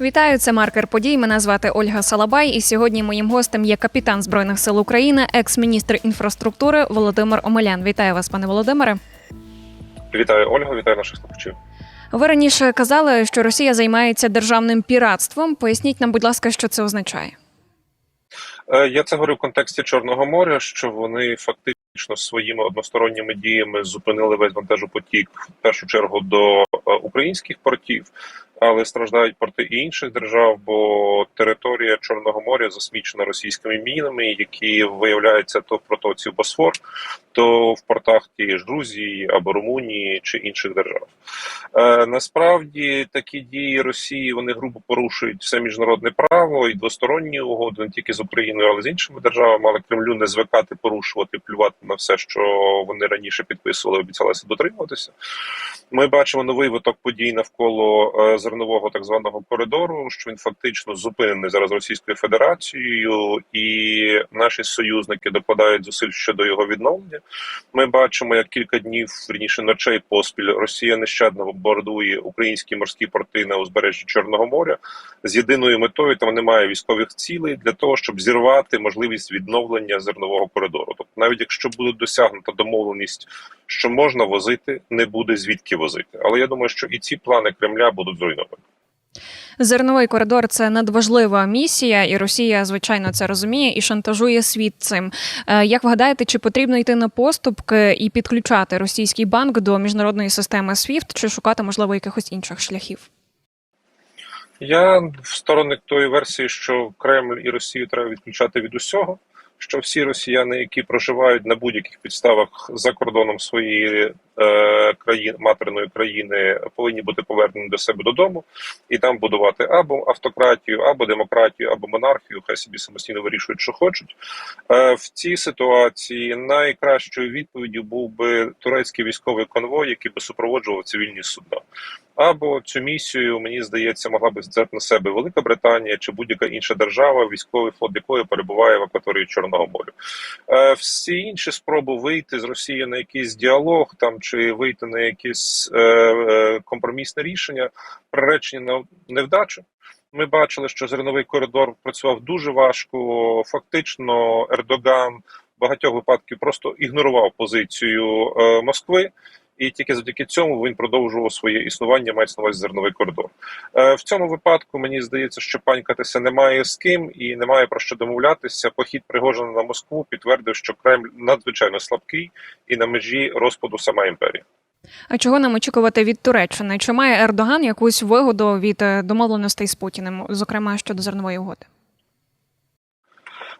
Вітаю, це маркер подій. Мене звати Ольга Салабай. І сьогодні моїм гостем є капітан збройних сил України, екс-міністр інфраструктури Володимир Омелян. Вітаю вас, пане Володимире. Вітаю Ольга, вітаю наших слухачів. Ви раніше казали, що Росія займається державним піратством. Поясніть нам, будь ласка, що це означає. Е, Я це говорю в контексті Чорного моря, що вони фактично своїми односторонніми діями зупинили весь вантажопотік в першу чергу до українських портів, але страждають порти і інших держав, бо територія Чорного моря засмічена російськими мінами, які виявляються то в протоці Босфор, то в портах тієї ж Грузії або Румунії чи інших держав. Е, насправді такі дії Росії вони грубо порушують все міжнародне право і двосторонні угоди не тільки з Україною, але з іншими державами. Але Кремлю не звикати порушувати, плювати на все, що вони раніше підписували, обіцялися дотримуватися. Ми бачимо новий виток подій навколо е, зернового так званого коридору, що він фактично зупинений зараз Російською Федерацією, і наші союзники докладають зусиль щодо його відновлення. Ми бачимо, як кілька днів вірніше ночей поспіль Росія нещадно бомбардує українські морські порти на узбережжі Чорного моря з єдиною метою. Там немає військових цілей для того, щоб зірвати можливість відновлення зернового коридору. Тобто, навіть якщо буде досягнута домовленість, що можна возити, не буде звідки возити. Але я думаю, що і ці плани Кремля будуть зруйновані. Зерновий коридор це надважлива місія, і Росія, звичайно, це розуміє і шантажує світ цим. Е, Як ви гадаєте, чи потрібно йти на поступки і підключати російський банк до міжнародної системи SWIFT, чи шукати можливо якихось інших шляхів? Я в сторонник тої версії, що Кремль і Росію треба відключати від усього. Що всі росіяни, які проживають на будь-яких підставах за кордоном своєї е, країни материної країни, повинні бути повернені до себе додому і там будувати або автократію, або демократію, або монархію. Хай собі самостійно вирішують, що хочуть. Е, в цій ситуації найкращою відповіддю був би турецький військовий конвой, який би супроводжував цивільні судна. Або цю місію мені здається могла би взяти на себе Велика Британія чи будь-яка інша держава, військовий флот якої перебуває в акваторії Чорного моря. Е, всі інші спроби вийти з Росії на якийсь діалог там чи вийти на якесь е, е, компромісне рішення, приречені на невдачу. Ми бачили, що зерновий коридор працював дуже важко. Фактично, Ердоган в багатьох випадків просто ігнорував позицію е, Москви. І тільки завдяки цьому він продовжував своє існування, мається на увазі зерновий коридор. Е, в цьому випадку мені здається, що панькатися немає з ким і немає про що домовлятися. Похід Пригожина на Москву підтвердив, що Кремль надзвичайно слабкий і на межі розпаду сама імперія. А чого нам очікувати від Туреччини? Чи має Ердоган якусь вигоду від е, домовленостей з Путіним, зокрема щодо зернової угоди?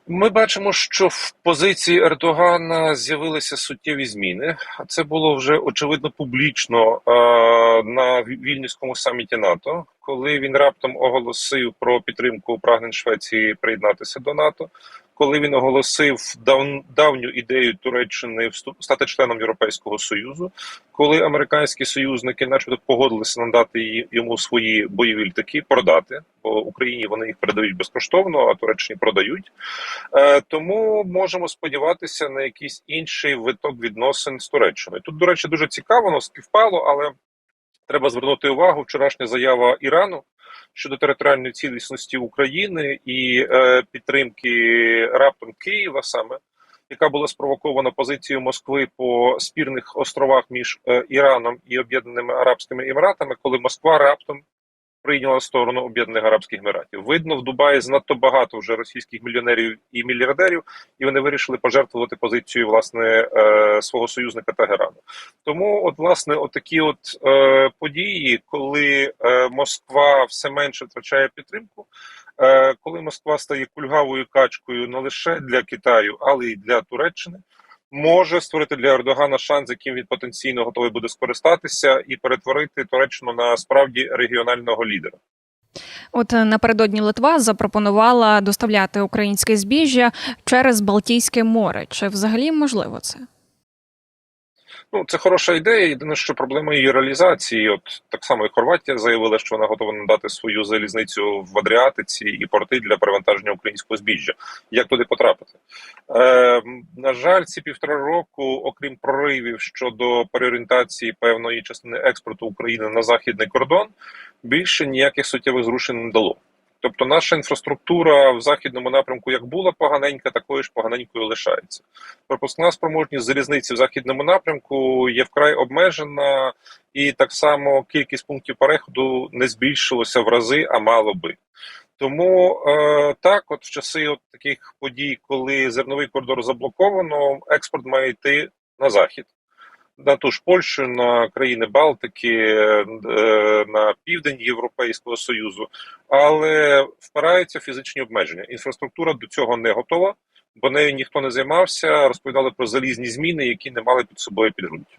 Ми бачимо, що в позиції Ердогана з'явилися суттєві зміни. Це було вже очевидно публічно е, на вільнюському саміті НАТО, коли він раптом оголосив про підтримку прагнень Швеції приєднатися до НАТО. Коли він оголосив дав, давню ідею Туреччини вступ стати членом Європейського союзу, коли американські союзники, начебто, погодилися надати їй- йому свої бойові літаки, продати, бо Україні вони їх передають безкоштовно, а Туреччині продають. Е, тому можемо сподіватися на якийсь інший виток відносин з Туреччиною. Тут, до речі, дуже цікаво, воно співпало, але треба звернути увагу вчорашня заява Ірану щодо територіальної цілісності України і е, підтримки раптом Києва саме. Яка була спровокована позицією Москви по спірних островах між е, Іраном і Об'єднаними Арабськими Еміратами, коли Москва раптом прийняла сторону Об'єднаних Арабських Еміратів. Видно, в Дубаї занадто багато вже російських мільйонерів і мільярдерів, і вони вирішили пожертвувати позицію власне е, свого союзника Тегерану. Тому, от власне, отакі от е, події, коли е, Москва все менше втрачає підтримку. Коли Москва стає кульгавою качкою не лише для Китаю, але й для Туреччини, може створити для Ердогана шанс, яким він потенційно готовий буде скористатися, і перетворити Туреччину на справді регіонального лідера. От е, напередодні Литва запропонувала доставляти українське збіжжя через Балтійське море. Чи взагалі можливо це? Ну, це хороша ідея. Єдине, що проблема її реалізації. От так само і Хорватія заявила, що вона готова надати свою залізницю в Адріатиці і порти для перевантаження українського збіжжя. Як туди потрапити? Е, на жаль, ці півтора року, окрім проривів щодо переорієнтації певної частини експорту України на західний кордон, більше ніяких суттєвих зрушень не дало. Тобто наша інфраструктура в західному напрямку як була поганенька, такою ж поганенькою лишається. Пропускна спроможність залізниці в західному напрямку є вкрай обмежена, і так само кількість пунктів переходу не збільшилося в рази, а мало би. Тому е, так, от в часи от таких подій, коли зерновий коридор заблоковано, експорт має йти на захід, на ту ж Польщу, на країни Балтики, е, на південь Європейського Союзу, але впираються фізичні обмеження. Інфраструктура до цього не готова, бо нею ніхто не займався. Розповідали про залізні зміни, які не мали під собою підґрунтя.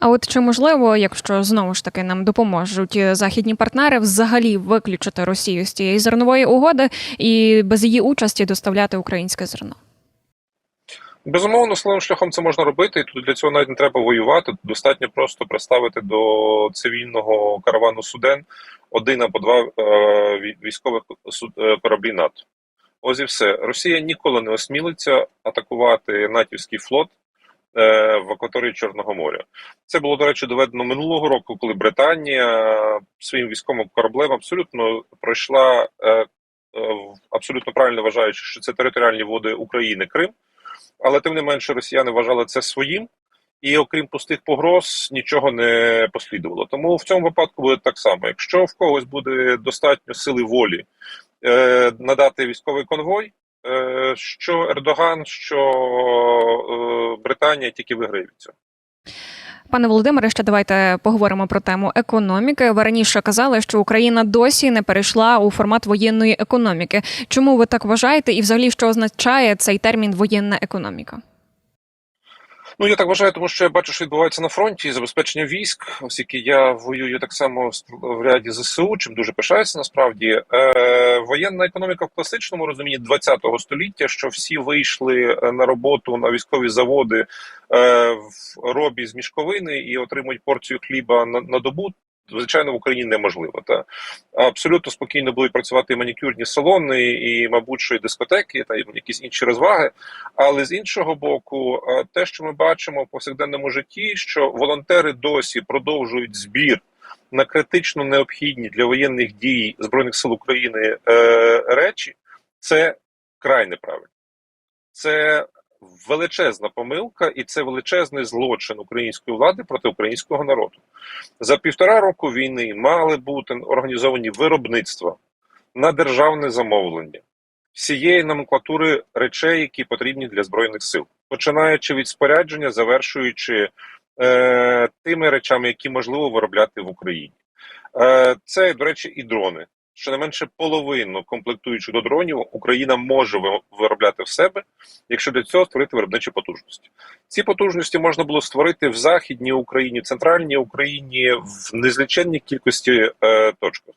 А от чи можливо, якщо знову ж таки нам допоможуть західні партнери, взагалі виключити Росію з цієї зернової угоди і без її участі доставляти українське зерно? Безумовно, силовим шляхом це можна робити, і тут для цього навіть не треба воювати. Достатньо просто приставити до цивільного каравану суден один або два е, військових суд- е, кораблі НАТО. Ось і все. Росія ніколи не осмілиться атакувати натівський флот е, в акваторії Чорного моря. Це було, до речі, доведено минулого року, коли Британія своїм військовим кораблем абсолютно пройшла, абсолютно правильно вважаючи, що це територіальні води України Крим. Але тим не менше росіяни вважали це своїм, і окрім пустих погроз нічого не послідувало. Тому в цьому випадку буде так само. Якщо в когось буде достатньо сили волі е, надати військовий конвой, е, що Ердоган, що е, Британія тільки виграє від цього. Пане Володимире, ще давайте поговоримо про тему економіки. Ви раніше казали, що Україна досі не перейшла у формат воєнної економіки. Чому ви так вважаєте, і взагалі що означає цей термін воєнна економіка? Ну я так вважаю, тому що я бачу, що відбувається на фронті забезпечення військ, оскільки я воюю так само в- ряді ЗСУ, чим дуже пишаюся насправді. Е, воєнна економіка в класичному розумінні ХХ століття, що всі вийшли е, на роботу на військові заводи е, в робі з мішковини і отримують порцію хліба на, на добу. Звичайно, в Україні неможливо. Та абсолютно спокійно будуть працювати і манікюрні салони, і, мабуть, що і дискотеки, та й якісь інші розваги. Але з іншого боку, те, що ми бачимо в повсякденному житті, що волонтери досі продовжують збір на критично необхідні для воєнних дій збройних сил України е, речі, це край неправильно. Це величезна помилка, і це величезний злочин української влади проти українського народу. За півтора року війни мали бути організовані виробництва на державне замовлення всієї номенклатури речей, які потрібні для збройних сил, починаючи від спорядження, завершуючи е, тими речами, які можливо виробляти в Україні. Е, це, до речі, і дрони. Щонайменше половину комплектуючих до дронів Україна може виробляти в себе, якщо для цього створити виробничі потужності. Ці потужності можна було створити в західній Україні, в центральній Україні в незліченній кількості е, точках.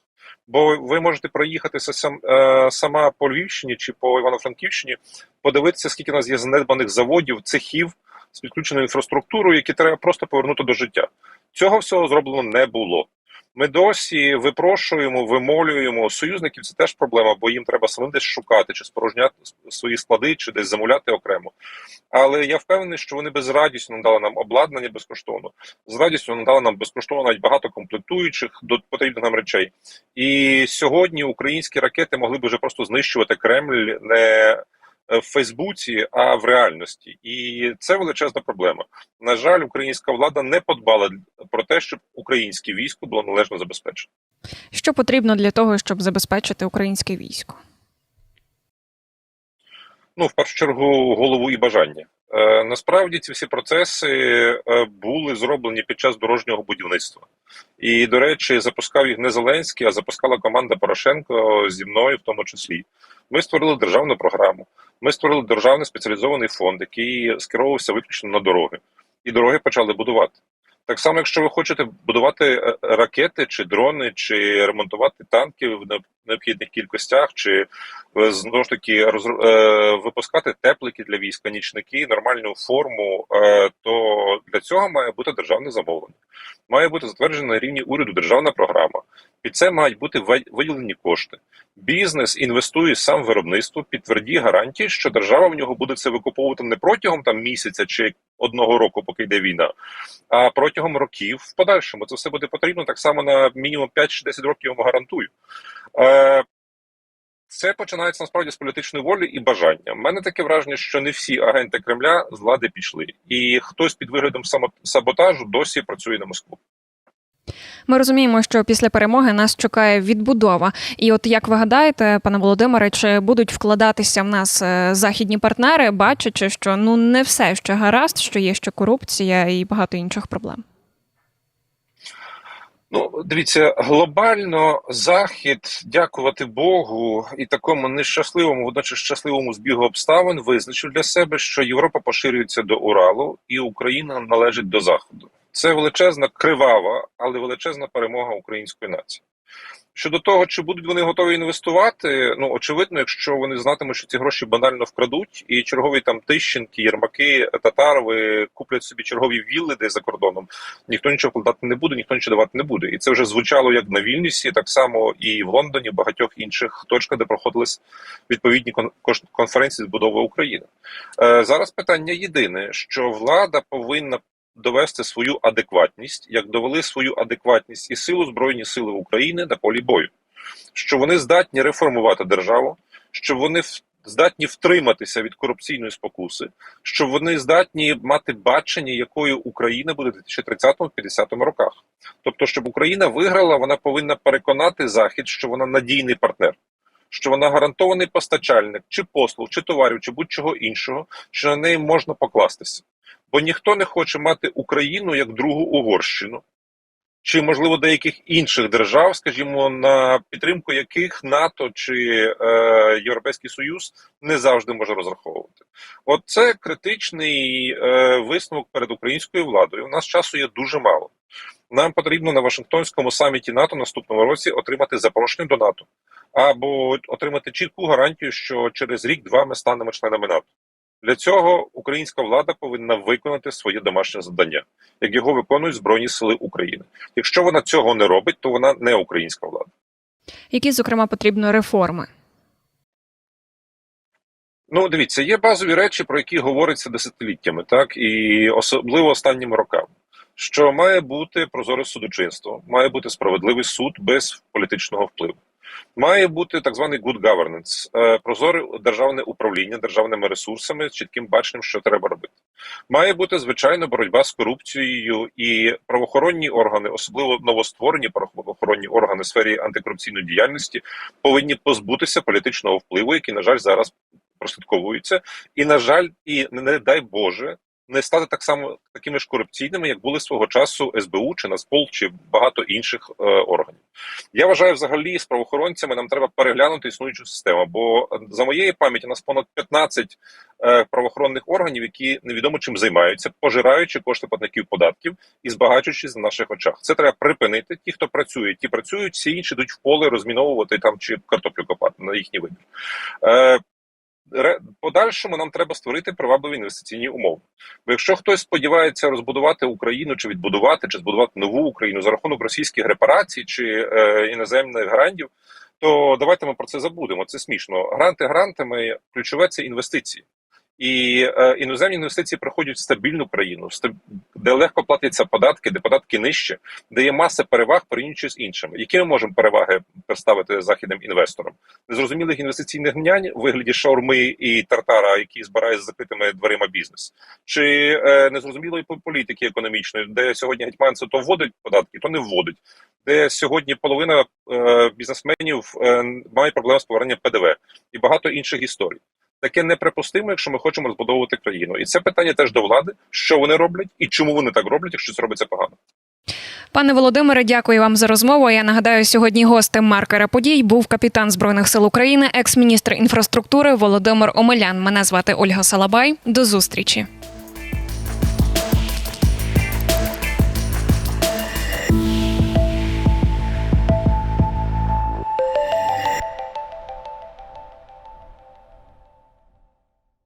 Бо ви можете проїхатися сам, е, сама по Львівщині чи по Івано-Франківщині, подивитися, скільки у нас є занедбаних заводів, цехів з підключеною інфраструктурою, які треба просто повернути до життя. Цього всього зроблено не було. Ми досі випрошуємо, вимолюємо союзників. Це теж проблема, бо їм треба самим десь шукати чи спорожняти свої склади, чи десь замовляти окремо. Але я впевнений, що вони без радістю надали нам обладнання безкоштовно. З радістю надали нам безкоштовно навіть багато комплектуючих до потрібних нам речей. І сьогодні українські ракети могли б вже просто знищувати Кремль не в Фейсбуці, а в реальності. І це величезна проблема. На жаль, українська влада не подбала про те, щоб українське військо було належно забезпечено. Що потрібно для того, щоб забезпечити українське військо? Ну, в першу чергу, голову і бажання. Е, насправді ці всі процеси е, були зроблені під час дорожнього будівництва. І, до речі, запускав їх не Зеленський, а запускала команда Порошенко зі мною, в тому числі. Ми створили державну програму. Ми створили державний спеціалізований фонд, який скеровувався виключно на дороги, і дороги почали будувати. Так само, якщо ви хочете будувати е, ракети чи дрони, чи ремонтувати танки необхідних кількостях, чи е, знову ж таки розр- е, випускати теплики для війська, нічники, нормальну форму, е, то для цього має бути державне замовлення. Має бути затверджена на рівні уряду державна програма. Під це мають бути виділені кошти. Бізнес інвестує сам в виробництво під тверді гарантії, що держава в нього буде це викуповувати не протягом там місяця чи одного року, поки йде війна, а протягом років в подальшому. Це все буде потрібно так само на мінімум 5 чи 10 років, вам гарантую. Е, це починається насправді з політичної волі і бажання. У мене таке враження, що не всі агенти Кремля з влади пішли, і хтось під виглядом саботажу досі працює на Москву. Ми розуміємо, що після перемоги нас чекає відбудова. І от як ви гадаєте, пане Володимире, чи будуть вкладатися в нас е, західні партнери, бачачи, що ну не все ще гаразд, що є ще корупція і багато інших проблем? Ну, дивіться, глобально Захід, дякувати Богу, і такому нещасливому, водночас щасливому збігу обставин визначив для себе, що Європа поширюється до Уралу, і Україна належить до Заходу. Це величезна кривава, але величезна перемога української нації. Щодо того, чи будуть вони готові інвестувати, ну очевидно, якщо вони знатимуть, що ці гроші банально вкрадуть, і чергові там Тищенки, Єрмаки, Татарови куплять собі чергові вілли десь за кордоном, ніхто нічого вкладати не буде, ніхто нічого давати не буде. І це вже звучало як на Вільнюсі, так само і в Лондоні, в багатьох інших точках, де проходились відповідні конференції з будови України. Е, зараз питання єдине, що влада повинна довести свою адекватність, як довели свою адекватність і силу Збройні Сили України на полі бою, що вони здатні реформувати державу, що вони здатні втриматися від корупційної спокуси, що вони здатні мати бачення, якою Україна буде в 2030-50 роках. Тобто, щоб Україна виграла, вона повинна переконати Захід, що вона надійний партнер. Що вона гарантований постачальник чи послуг, чи товарів, чи будь-чого іншого, що на неї можна покластися. Бо ніхто не хоче мати Україну як другу Угорщину, чи, можливо, деяких інших держав, скажімо, на підтримку яких НАТО чи е, Європейський Союз не завжди може розраховувати. От це критичний е, висновок перед українською владою. У нас часу є дуже мало. Нам потрібно на Вашингтонському саміті НАТО наступному році отримати запрошення до НАТО або отримати чітку гарантію, що через рік-два ми станемо членами НАТО. Для цього українська влада повинна виконати своє домашнє завдання, як його виконують Збройні Сили України. Якщо вона цього не робить, то вона не українська влада. Які, зокрема, потрібно реформи? Ну, дивіться, є базові речі, про які говориться десятиліттями, так і особливо останніми роками. Що має бути прозоре судочинство, має бути справедливий суд без політичного впливу. Має бути так званий good governance, е, прозоре державне управління державними ресурсами з чітким баченням, що треба робити. Має бути звичайно боротьба з корупцією і правоохоронні органи, особливо новостворені правоохоронні органи в сфері антикорупційної діяльності, повинні позбутися політичного впливу, який, на жаль, зараз прослідковується, і на жаль, і не дай Боже. Не стати так само такими ж корупційними, як були свого часу СБУ чи Нацпол, чи багато інших е, органів. Я вважаю, взагалі з правоохоронцями нам треба переглянути існуючу систему. Бо е, за моєю пам'яті нас понад 15 е, правоохоронних органів, які невідомо чим займаються, пожираючи кошти платників податків і збагачуючись на наших очах. Це треба припинити. Ті, хто працює, ті працюють, всі інші йдуть в поле розміновувати там чи картоплю копати на їхній вибір. Е, подальшому нам треба створити привабливі інвестиційні умови. Бо якщо хтось сподівається розбудувати Україну чи відбудувати, чи збудувати нову Україну за рахунок російських репарацій чи е, іноземних грантів, то давайте ми про це забудемо. Це смішно. Гранти грантами ключове це інвестиції. І е, іноземні інвестиції приходять в стабільну країну, де легко платяться податки, де податки нижче, де є маса переваг порівнюючи з іншими. Які ми можемо переваги представити західним інвесторам? Незрозумілих інвестиційних гнянь у вигляді шаурми і тартара, які збирають з закритими дверима бізнес, чи е, незрозумілої по- політики економічної, де сьогодні гетьманці то вводить податки, то не вводить, де сьогодні половина е, бізнесменів е, має проблеми з поверненням ПДВ і багато інших історій. Таке неприпустимо, якщо ми хочемо розбудовувати країну, і це питання теж до влади, що вони роблять і чому вони так роблять, якщо це робиться погано. Пане Володимире, дякую вам за розмову. Я нагадаю, сьогодні гостем маркера подій був капітан збройних сил України, екс-міністр інфраструктури Володимир Омелян. Мене звати Ольга Салабай. До зустрічі.